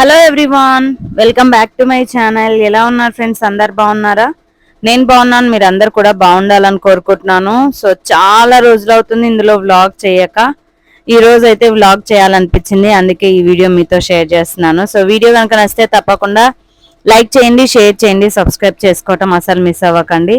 Hello everyone welcome back to my channel ఎలా ఉన్నారు friends అందరు బాగున్నారా? నేను బాగున్నాను మీరు అందరు కూడా బాగుండాలని కోరుకుంటున్నాను. సో చాలా రోజులు అవుతుంది ఇందులో వ్లాగ్ చేయక. ఈ రోజు అయితే వ్లాగ్ చేయాలనిపించింది అందుకే ఈ వీడియో మీతో షేర్ చేస్తున్నాను. సో వీడియో కనుక నచ్చితే తప్పకుండా లైక్ చేయండి షేర్ చేయండి సబ్స్క్రైబ్ చేసుకోవటం అసలు మిస్ అవ్వకండి.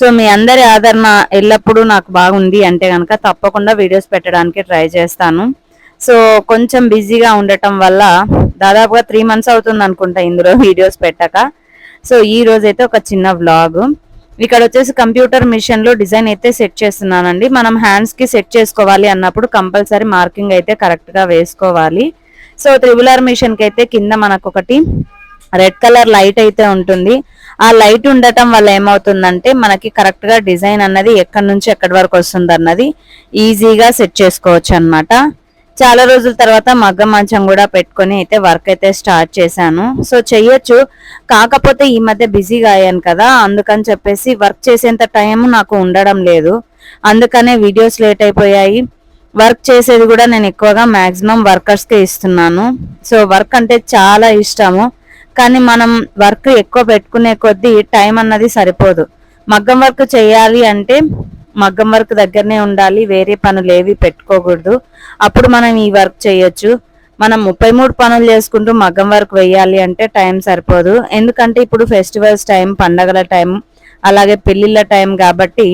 సో మీ అందరి ఆదరణ ఎల్లప్పుడూ నాకు బాగుంది అంటే కనుక తప్పకుండా వీడియోస్ పెట్టడానికి ట్రై చేస్తాను. సో కొంచెం బిజీగా ఉండటం వల్ల దాదాపుగా త్రీ మంత్స్ అవుతుంది అనుకుంటా ఇందులో వీడియోస్ పెట్టక. సో ఈ రోజు అయితే ఒక చిన్న వ్లాగ్ ఇక్కడ వచ్చేసి కంప్యూటర్ మిషన్లో డిజైన్ అయితే సెట్ చేస్తున్నానండి. మనం హ్యాండ్స్కి సెట్ చేసుకోవాలి అన్నప్పుడు కంపల్సరీ మార్కింగ్ అయితే కరెక్ట్గా వేసుకోవాలి. సో త్రిబులర్ మిషన్కి అయితే కింద మనకు ఒకటి రెడ్ కలర్ లైట్ అయితే ఉంటుంది. ఆ లైట్ ఉండటం వల్ల ఏమవుతుందంటే మనకి కరెక్ట్గా డిజైన్ అన్నది ఎక్కడి నుంచి ఎక్కడి వరకు వస్తుంది అన్నది ఈజీగా సెట్ చేసుకోవచ్చు అన్నమాట చాలా రోజుల తర్వాత మగ్గం మంచం కూడా పెట్టుకొని అయితే వర్క్ అయితే స్టార్ట్ చేశాను. సో చెయ్యొచ్చు. కాకపోతే ఈ మధ్య బిజీగా అయ్యాను కదా అందుకని చెప్పేసి వర్క్ చేసేంత టైం నాకు ఉండడం లేదు. అందుకనే వీడియోస్ లేట్ అయిపోయాయి. వర్క్ చేసేది కూడా నేను ఎక్కువగా మ్యాక్సిమం వర్కర్స్కే ఇస్తున్నాను. సో వర్క్ అంటే చాలా ఇష్టము. కానీ మనం వర్క్ ఎక్కువ పెట్టుకునే కొద్దీ టైం అన్నది సరిపోదు. మగ్గం వర్క్ చేయాలి అంటే మగ్గం వర్క్ దగ్గరనే ఉండాలి వేరే పనులు ఏవి పెట్టుకోకూడదు. అప్పుడు మనం ఈ వర్క్ చేయొచ్చు. మనం ముప్పై మూడు పనులు చేసుకుంటూ మగ్గం వర్క్ వేయాలి అంటే టైం సరిపోదు. ఎందుకంటే ఇప్పుడు ఫెస్టివల్స్ టైం పండగల టైం అలాగే పెళ్ళిళ్ళ టైం కాబట్టి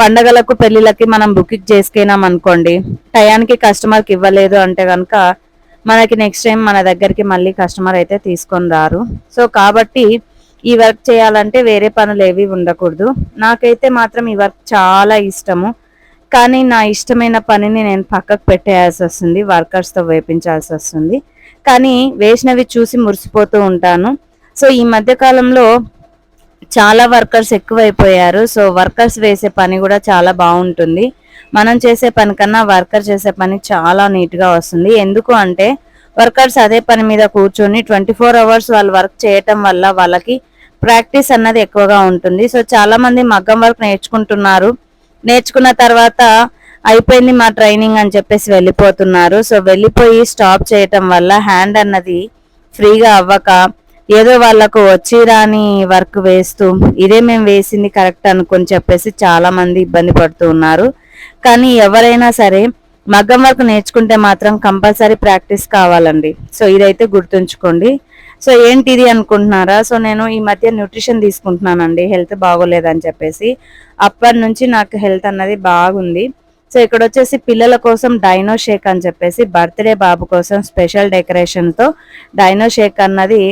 పండగలకు పెళ్ళిళ్ళకి మనం బుకింగ్ చేసుకున్నాం అనుకోండి టయానికి కస్టమర్కి ఇవ్వలేదు అంటే కనుక మనకి నెక్స్ట్ టైం మన దగ్గరికి మళ్ళీ కస్టమర్ అయితే తీసుకొని రారు. సో కాబట్టి ఈ వర్క్ చేయాలంటే వేరే పనులు ఏవి ఉండకూడదు. నాకైతే మాత్రం ఈ వర్క్ చాలా ఇష్టము. కానీ నా ఇష్టమైన పనిని నేను పక్కకు పెట్టేయాల్సి వస్తుంది వర్కర్స్తో వేపించాల్సి వస్తుంది. కానీ వేసినవి చూసి మురిసిపోతూ ఉంటాను. సో ఈ మధ్య కాలంలో చాలా వర్కర్స్ ఎక్కువైపోయారు. సో వర్కర్స్ వేసే పని కూడా చాలా బాగుంటుంది. మనం చేసే పని కన్నా వర్కర్ చేసే పని చాలా నీట్గా వస్తుంది. ఎందుకు అంటే వర్కర్స్ అదే పని మీద కూర్చొని ట్వంటీ ఫోర్ అవర్స్ వాళ్ళు వర్క్ చేయటం వల్ల వాళ్ళకి ప్రాక్టీస్ అన్నది ఎక్కువగా ఉంటుంది. సో చాలా మంది మగ్గం వర్క్ నేర్చుకుంటున్నారు. నేర్చుకున్న తర్వాత అయిపోయింది మా ట్రైనింగ్ అని చెప్పేసి వెళ్ళిపోతున్నారు. సో వెళ్ళిపోయి స్టాప్ చేయటం వల్ల హ్యాండ్ అన్నది ఫ్రీగా అవ్వక ఏదో వాళ్ళకు వచ్చి రాని వర్క్ వేస్తూ ఇదే మేము వేసింది కరెక్ట్ అనుకొని చెప్పేసి చాలా మంది ఇబ్బంది పడుతూ ఉన్నారు. కానీ ఎవరైనా సరే మగ్గం వర్క్ నేర్చుకుంటే మాత్రం కంపల్సరీ ప్రాక్టీస్ కావాలండి. సో ఇదైతే గుర్తుంచుకోండి. సో ఏంటిది అనుకుంటున్నారా? సో నేను ఈ మధ్య న్యూట్రిషన్ తీసుకుంటున్నానండి. హెల్త్ బాగోలేదని చెప్పేసి. అప్పటి నుంచి నాకు హెల్త్ అన్నది బాగుంది. సో ఇక్కడ వచ్చేసి పిల్లల కోసం డైనో షేక్ అని చెప్పేసి బర్త్డే బాబు కోసం స్పెషల్ డెకరేషన్తో డైనో షేక్ అన్నది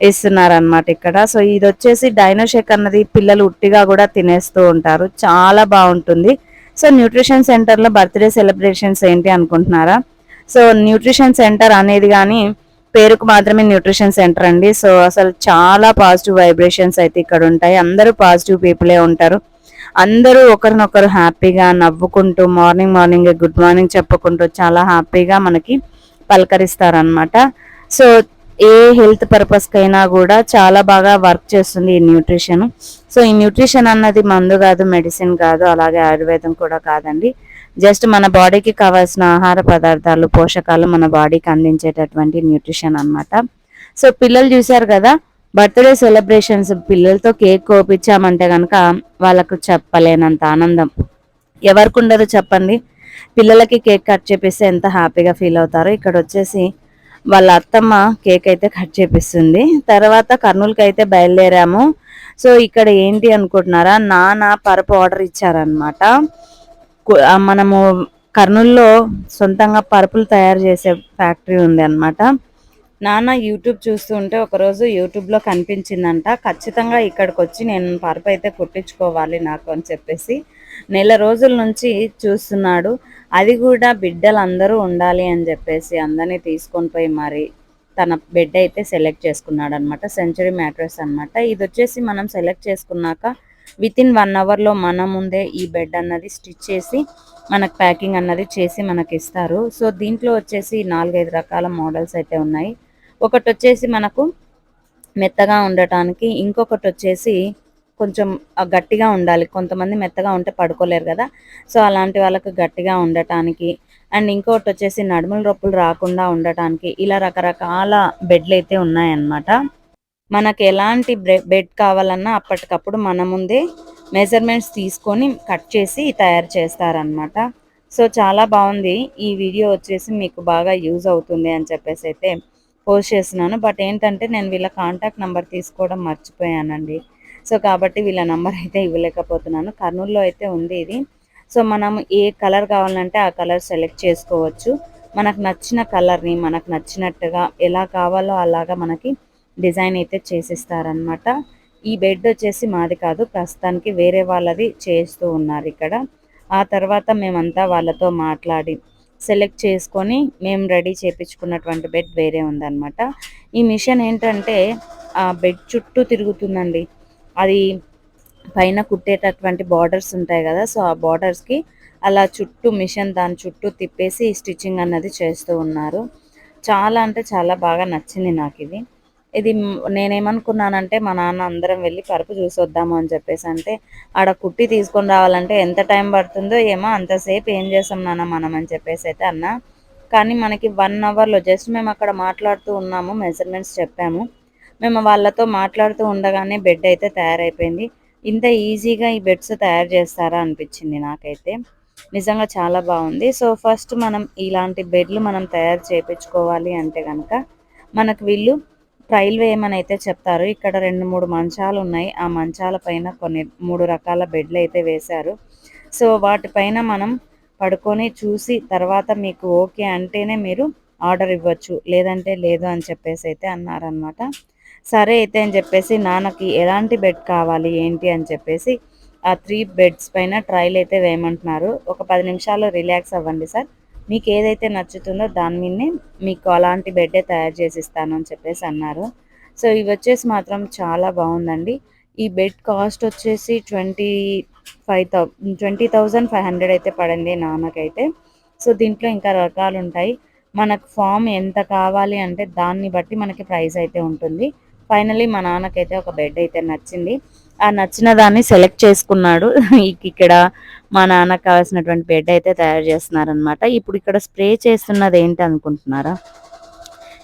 ఇస్తున్నారనమాట ఇక్కడ. సో ఇది వచ్చేసి డైనో షేక్ అన్నది పిల్లలు ఉట్టిగా కూడా తినేస్తూ ఉంటారు. చాలా బాగుంటుంది. సో న్యూట్రిషన్ సెంటర్లో బర్త్డే సెలబ్రేషన్స్ ఏంటి అనుకుంటున్నారా? సో న్యూట్రిషన్ సెంటర్ అనేది కానీ పేరుకు మాత్రమే న్యూట్రిషన్ సెంటర్ అండి. సో అసలు చాలా పాజిటివ్ వైబ్రేషన్స్ అయితే ఇక్కడ ఉంటాయి అందరూ పాజిటివ్ పీపులే ఉంటారు. అందరూ ఒకరినొకరు హ్యాపీగా నవ్వుకుంటూ మార్నింగ్ మార్నింగ్ గుడ్ మార్నింగ్ చెప్పుకుంటూ చాలా హ్యాపీగా మనకి పలకరిస్తారనమాట సో ఏ హెల్త్ పర్పస్కైనా కూడా చాలా బాగా వర్క్ చేస్తుంది ఈ న్యూట్రిషన్. సో ఈ న్యూట్రిషన్ అన్నది మందు కాదు మెడిసిన్ కాదు అలాగే ఆయుర్వేదం కూడా కాదండి. జస్ట్ మన బాడీకి కావాల్సిన ఆహార పదార్థాలు పోషకాలు మన బాడీకి అందించేటటువంటి న్యూట్రిషన్ అన్నమాట. సో పిల్లలు చూశారు కదా బర్త్డే సెలబ్రేషన్స్ పిల్లలతో కేక్ కోపించామంటే కనుక వాళ్ళకు చెప్పలేనంత ఆనందం. ఎవరికి ఉండదు చెప్పండి. పిల్లలకి కేక్ కట్ చేపిస్తే ఎంత హ్యాపీగా ఫీల్ అవుతారో. ఇక్కడ వచ్చేసి వాళ్ళ అత్తమ్మ కేక్ అయితే కట్ చేపిస్తుంది. తర్వాత కర్నూలుకి అయితే బయలుదేరాము. సో ఇక్కడ ఏంటి అనుకుంటున్నారా? నాన్న పరుపు ఆర్డర్ ఇచ్చారనమాట మనము కర్నూల్లో సొంతంగా పరుపులు తయారు చేసే ఫ్యాక్టరీ ఉంది అనమాట నాన్న యూట్యూబ్ చూస్తూ ఉంటే ఒకరోజు యూట్యూబ్లో కనిపించిందంట ఖచ్చితంగా ఇక్కడికి వచ్చి నేను పరుపు అయితే కుట్టించుకోవాలి నాకు అని చెప్పేసి నెల రోజుల నుంచి చూస్తున్నాడు. అది కూడా బిడ్డలు అందరూ ఉండాలి అని చెప్పేసి అందరినీ తీసుకొని పోయి మరి తన బెడ్ అయితే సెలెక్ట్ చేసుకున్నాడు అనమాట సెంచరీ మ్యాట్రెస్ అనమాట ఇది వచ్చేసి మనం సెలెక్ట్ చేసుకున్నాక విత్ ఇన్ వన్ అవర్లో మన ముందే ఈ బెడ్ అన్నది స్టిచ్ చేసి మనకు ప్యాకింగ్ అన్నది చేసి మనకి ఇస్తారు సో దీంట్లో వచ్చేసి నాలుగైదు రకాల మోడల్స్ అయితే ఉన్నాయి. ఒకటి వచ్చేసి మనకు మెత్తగా ఉండటానికి ఇంకొకటి వచ్చేసి కొంచెం గట్టిగా ఉండాలి. కొంతమంది మెత్తగా ఉంటే పడుకోలేరు కదా. సో అలాంటి వాళ్ళకు గట్టిగా ఉండటానికి అండ్ ఇంకోటి వచ్చేసి నడుముల రొప్పులు రాకుండా ఉండటానికి ఇలా రకరకాల బెడ్లు అయితే ఉన్నాయన్నమాట. మనకు ఎలాంటి బెడ్ కావాలన్నా అప్పటికప్పుడు మన ముందే మెజర్మెంట్స్ తీసుకొని కట్ చేసి తయారు చేస్తారనమాట సో చాలా బాగుంది. ఈ వీడియో వచ్చేసి మీకు బాగా యూజ్ అవుతుంది అని చెప్పేసి అయితే పోస్ట్ చేస్తున్నాను. బట్ ఏంటంటే నేను వీళ్ళ కాంటాక్ట్ నెంబర్ తీసుకోవడం మర్చిపోయానండి. సో కాబట్టి వీళ్ళ నెంబర్ అయితే ఇవ్వలేకపోతున్నాను. కర్నూలులో అయితే ఉంది ఇది. సో మనం ఏ కలర్ కావాలంటే ఆ కలర్ సెలెక్ట్ చేసుకోవచ్చు. మనకు నచ్చిన కలర్ని మనకు నచ్చినట్టుగా ఎలా కావాలో అలాగా మనకి డిజైన్ అయితే చేసిస్తారనమాట ఈ బెడ్ వచ్చేసి మాది కాదు ప్రస్తుతానికి వేరే వాళ్ళది చేస్తూ ఉన్నారు ఇక్కడ. ఆ తర్వాత మేమంతా వాళ్ళతో మాట్లాడి సెలెక్ట్ చేసుకొని మేము రెడీ చేపించుకున్నటువంటి బెడ్ వేరే ఉందన్నమాట. ఈ మిషన్ ఏంటంటే ఆ బెడ్ చుట్టూ తిరుగుతుందండి. అది పైన కుట్టేటటువంటి బార్డర్స్ ఉంటాయి కదా సో ఆ బార్డర్స్కి అలా చుట్టూ మిషన్ దాని చుట్టూ తిప్పేసి స్టిచ్చింగ్ అన్నది చేస్తూ ఉన్నారు. చాలా అంటే చాలా బాగా నచ్చింది నాకు ఇది ఇది నేనేమనుకున్నానంటే మా నాన్న అందరం వెళ్ళి పరుపు చూసి వద్దాము అని చెప్పేసి అంటే ఆడ కుట్టి తీసుకొని రావాలంటే ఎంత టైం పడుతుందో ఏమో అంతసేపు ఏం చేస్తాం నాన్న మనం అని చెప్పేసి అయితే అన్న. కానీ మనకి వన్ అవర్లో జస్ట్ మేము అక్కడ మాట్లాడుతూ ఉన్నాము మెజర్మెంట్స్ చెప్పాము. మేము వాళ్ళతో మాట్లాడుతూ ఉండగానే బెడ్ అయితే తయారైపోయింది. ఇంత ఈజీగా ఈ బెడ్స్ తయారు చేస్తారా అనిపించింది నాకైతే. నిజంగా చాలా బాగుంది. సో ఫస్ట్ మనం ఇలాంటి బెడ్లు మనం తయారు చేయించుకోవాలి అంటే కనుక మనకు వీళ్ళు ట్రైల్ వేయమని అయితే చెప్తారు ఇక్కడ రెండు మూడు మంచాలు ఉన్నాయి. ఆ మంచాల పైన కొన్ని మూడు రకాల బెడ్లు అయితే వేశారు. సో వాటిపైన మనం పడుకొని చూసి తర్వాత మీకు ఓకే అంటేనే మీరు ఆర్డర్ ఇవ్వచ్చు. లేదంటే లేదు అని చెప్పేసి అయితే అన్నారనమాట సరే అయితే అని చెప్పేసి నాన్నకి ఎలాంటి బెడ్ కావాలి ఏంటి అని చెప్పేసి ఆ త్రీ బెడ్స్ పైన ట్రైల్ అయితే వేయమంటున్నారు. ఒక పది నిమిషాలు రిలాక్స్ అవ్వండి సార్. మీకు ఏదైతే నచ్చుతుందో దాని మీదనే మీకు అలాంటి బెడ్డే తయారు చేసి ఇస్తాను అని చెప్పేసి అన్నారు. సో ఇవి వచ్చేసి మాత్రం చాలా బాగుందండి. ఈ బెడ్ కాస్ట్ వచ్చేసి twenty five thou twenty thousand five hundred అయితే పడింది నాన్నకైతే. సో దీంట్లో ఇంకా రకాలు ఉంటాయి మనకు ఫామ్ ఎంత కావాలి అంటే దాన్ని బట్టి మనకి ప్రైస్ అయితే ఉంటుంది. ఫైనలీ మా నాన్నకైతే ఒక బెడ్ అయితే నచ్చింది. ఆ నచ్చిన దాన్ని సెలెక్ట్ చేసుకున్నాడు. ఇక్కడ మా నాన్నకు కావాల్సినటువంటి బెడ్ అయితే తయారు చేస్తున్నారనమాట ఇప్పుడు ఇక్కడ స్ప్రే చేస్తున్నది ఏంటి అనుకుంటున్నారా?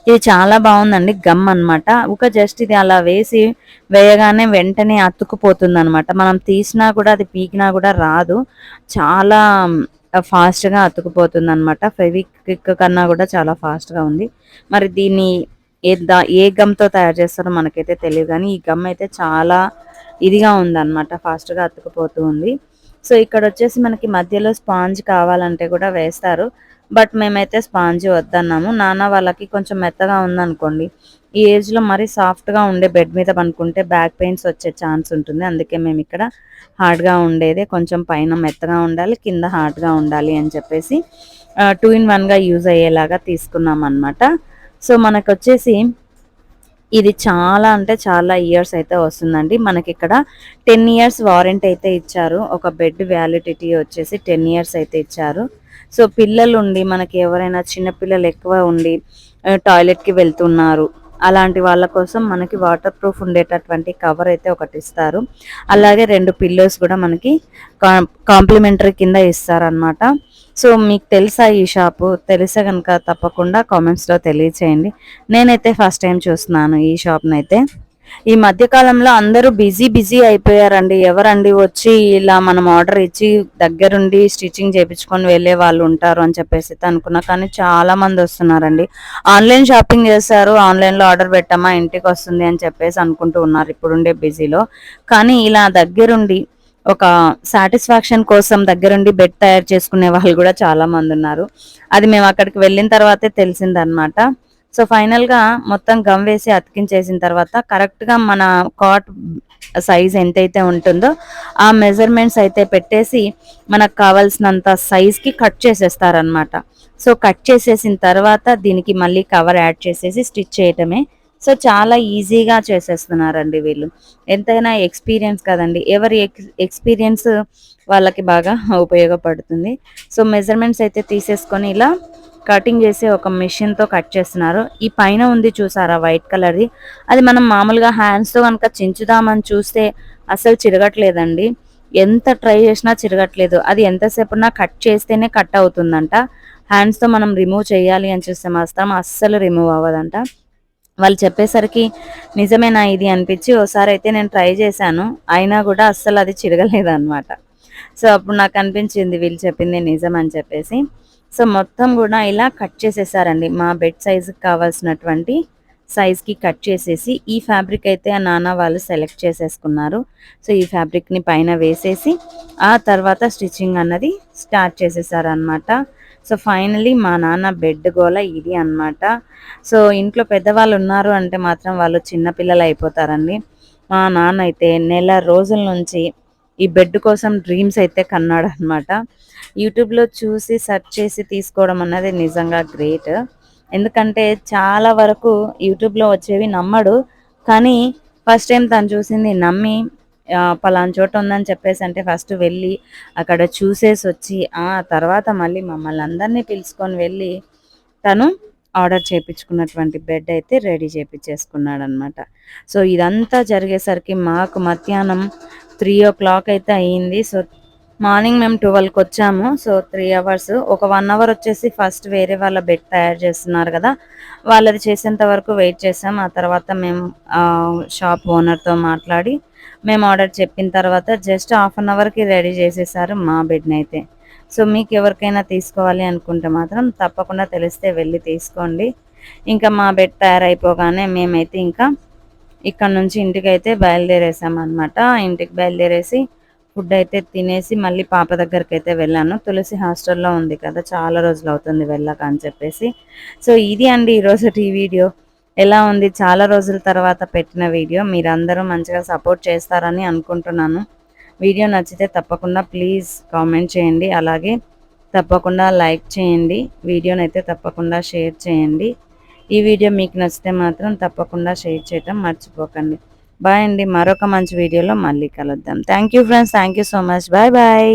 ఇది చాలా బాగుందండి గమ్ అన్నమాట. ఒక జస్ట్ ఇది అలా వేసి వేయగానే వెంటనే అతుక్కుపోతుంది అనమాట మనం తీసినా కూడా అది పీకినా కూడా రాదు. చాలా ఫాస్ట్గా అతుకుపోతుంది అనమాట ఫెవిక్విక్ కన్నా కూడా చాలా ఫాస్ట్గా ఉంది. మరి దీన్ని ఏ దా ఏ గమ్తో తయారు చేస్తారో మనకైతే తెలియదు. కానీ ఈ గమ్ అయితే చాలా ఇదిగా ఉందన్నమాట. ఫాస్ట్గా అతుకుపోతూ ఉంది. సో ఇక్కడ వచ్చేసి మనకి మధ్యలో స్పాంజ్ కావాలంటే కూడా వేస్తారు. బట్ మేమైతే స్పాంజ్ వద్దన్నాము. నాన్న వాళ్ళకి కొంచెం మెత్తగా ఉందనుకోండి. ఈ ఏజ్లో మరీ సాఫ్ట్గా ఉండే బెడ్ మీద పనుకుంటే బ్యాక్ పెయిన్స్ వచ్చే ఛాన్స్ ఉంటుంది. అందుకే మేము ఇక్కడ హార్డ్గా ఉండేదే కొంచెం పైన మెత్తగా ఉండాలి కింద హార్డ్గా ఉండాలి అని చెప్పేసి టూ ఇన్ వన్గా యూజ్ అయ్యేలాగా తీసుకున్నాం అనమాట సో మనకు వచ్చేసి ఇది చాలా అంటే చాలా ఇయర్స్ అయితే వస్తుందండి. మనకి ఇక్కడ టెన్ ఇయర్స్ వారంటీ అయితే ఇచ్చారు. ఒక బెడ్ వ్యాలిడిటీ వచ్చేసి టెన్ ఇయర్స్ అయితే ఇచ్చారు. సో పిల్లలు ఉండి మనకి ఎవరైనా చిన్న పిల్లలు ఎక్కువ ఉండి టాయిలెట్కి కి వెళ్తున్నారు. అలాంటి వాళ్ళ కోసం మనకి వాటర్ ప్రూఫ్ ఉండేటటువంటి కవర్ అయితే ఒకటి ఇస్తారు. అలాగే రెండు పిల్లోస్ కూడా మనకి కాంప్లిమెంటరీ కింద ఇస్తారనమాట సో మీకు తెలుసా ఈ షాపు? తెలిసే కనుక తప్పకుండా కామెంట్స్లో తెలియచేయండి. నేనైతే ఫస్ట్ టైం చూస్తున్నాను ఈ షాప్ని అయితే ఈ మధ్యకాలంలో అందరూ బిజీ బిజీ అయిపోయారండి. ఎవరండి వచ్చి ఇలా మనం ఆర్డర్ ఇచ్చి దగ్గరుండి స్టిచ్చింగ్ చేయించుకొని వెళ్ళే వాళ్ళు ఉంటారు అని చెప్పేసి అయితే అనుకున్నా. కానీ చాలా మంది వస్తున్నారండి. ఆన్లైన్ షాపింగ్ చేస్తారు ఆన్లైన్లో ఆర్డర్ పెట్టామా ఇంటికి వస్తుంది అని చెప్పేసి అనుకుంటూ ఉన్నారు ఇప్పుడుండే బిజీలో. కానీ ఇలా దగ్గరుండి ఒక సాటిస్ఫాక్షన్ కోసం దగ్గరుండి బెడ్ తయారు చేసుకునే వాళ్ళు కూడా చాలా మంది ఉన్నారు. అది మేము అక్కడికి వెళ్ళిన తర్వాతే తెలిసిందనమాట సో ఫైనల్గా మొత్తం గమ్ వేసి అతికించేసిన తర్వాత కరెక్ట్గా మన కాట్ సైజ్ ఎంతైతే ఉంటుందో ఆ మెజర్మెంట్స్ అయితే పెట్టేసి మనకు కావాల్సినంత సైజ్కి కట్ చేసేస్తారనమాట సో కట్ చేసేసిన తర్వాత దీనికి మళ్ళీ కవర్ యాడ్ చేసేసి స్టిచ్ చేయటమే సో చాలా ఈజీగా చేసేస్తున్నారండి వీళ్ళు. ఎంతైనా ఎక్స్పీరియన్స్ కదండి. ఎవరి ఎక్స్పీరియన్స్ వాళ్ళకి బాగా ఉపయోగపడుతుంది. సో మెజర్మెంట్స్ అయితే తీసేసుకొని ఇలా కటింగ్ చేసి ఒక మిషన్తో తో కట్ చేస్తున్నారు. ఈ పైన ఉంది చూసారా వైట్ కలర్ది. అది మనం మామూలుగా హ్యాండ్స్తో కనుక చించుదామని చూస్తే అసలు చిరగట్లేదండి. ఎంత ట్రై చేసినా చిరగట్లేదు. అది ఎంతసేపు కట్ చేస్తేనే కట్ అవుతుందంట. హ్యాండ్స్తో మనం రిమూవ్ చేయాలి అని చూస్తే మాత్రం అస్సలు రిమూవ్ అవ్వదంట. వాళ్ళు చెప్పేసరికి నిజమేనా ఇది అనిపించి ఓసారి అయితే నేను ట్రై చేశాను. అయినా కూడా అస్సలు అది చిరగలేదు అనమాట సో అప్పుడు నాకు అనిపించింది వీళ్ళు చెప్పింది నిజం అని చెప్పేసి. సో మొత్తం కూడా ఇలా కట్ చేసేసారండి. మా బెడ్ సైజుకి కావాల్సినటువంటి సైజ్కి కట్ చేసేసి ఈ ఫ్యాబ్రిక్ అయితే ఆ నాన్న వాళ్ళు సెలెక్ట్ చేసేసుకున్నారు. సో ఈ ఫ్యాబ్రిక్ని పైన వేసేసి ఆ తర్వాత స్టిచ్చింగ్ అన్నది స్టార్ట్ చేసేసారు అనమాట సో ఫైనలీ మా నాన్న బెడ్ గోల ఇది అనమాట సో ఇంట్లో పెద్దవాళ్ళు ఉన్నారు అంటే మాత్రం వాళ్ళు చిన్నపిల్లలు అయిపోతారండి. మా నాన్న అయితే నెల రోజుల నుంచి ఈ బెడ్ కోసం డ్రీమ్స్ అయితే కన్నాడు అనమాట యూట్యూబ్లో చూసి సెర్చ్ చేసి తీసుకోవడం అన్నది నిజంగా గ్రేట్. ఎందుకంటే చాలా వరకు యూట్యూబ్లో వచ్చేవి నమ్మడు. కానీ ఫస్ట్ టైం తను చూసింది నమ్మి పలానా చోట ఉందని చెప్పేసి అంటే ఫస్ట్ వెళ్ళి అక్కడ చూసేసి వచ్చి ఆ తర్వాత మళ్ళీ మమ్మల్ని అందరినీ పిలుచుకొని వెళ్ళి తను ఆర్డర్ చేయించుకున్నటువంటి బెడ్ అయితే రెడీ చేయించేసుకున్నాడు అనమాట సో ఇదంతా జరిగేసరికి మాకు మధ్యాహ్నం త్రీ ఓ క్లాక్ అయితే అయ్యింది సో మార్నింగ్ మేము ట్వెల్వ్కి వచ్చాము సో త్రీ అవర్స్. ఒక వన్ అవర్ వచ్చేసి ఫస్ట్ వేరే వాళ్ళ బెడ్ తయారు చేస్తున్నారు కదా. వాళ్ళది చేసేంత వరకు వెయిట్ చేసాం. ఆ తర్వాత మేము షాప్ ఓనర్తో మాట్లాడి మేము ఆర్డర్ చెప్పిన తర్వాత జస్ట్ హాఫ్ అన్ అవర్కి రెడీ చేసేసారు మా బెడ్ని అయితే సో మీకు ఎవరికైనా తీసుకోవాలి అనుకుంటే మాత్రం తప్పకుండా తెలిస్తే వెళ్ళి తీసుకోండి. ఇంకా మా బెడ్ తయారైపోగానే మేమైతే ఇంకా ఇక్కడ నుంచి ఇంటికి అయితే బయలుదేరేసాం అనమాట ఇంటికి బయలుదేరేసి ఫుడ్ అయితే తినేసి మళ్ళీ పాప దగ్గరికి అయితే వెళ్ళాను. తులసి హాస్టల్లో ఉంది కదా చాలా రోజులు అవుతుంది వెళ్ళాక అని చెప్పేసి. సో ఇది అండి ఈరోజు ఈ వీడియో. ఎలా ఉంది? చాలా రోజుల తర్వాత పెట్టిన వీడియో. మీరందరూ మంచిగా సపోర్ట్ చేస్తారని అనుకుంటున్నాను. వీడియో నచ్చితే తప్పకుండా ప్లీజ్ కామెంట్ చేయండి. అలాగే తప్పకుండా లైక్ చేయండి. వీడియోని అయితే తప్పకుండా షేర్ చేయండి. ఈ వీడియో మీకు నచ్చితే మాత్రం తప్పకుండా షేర్ చేయటం మర్చిపోకండి. బాయ్ అండి. మరొక మంచి వీడియోలో మళ్ళీ కలుద్దాం. Thank you friends thank you so much bye bye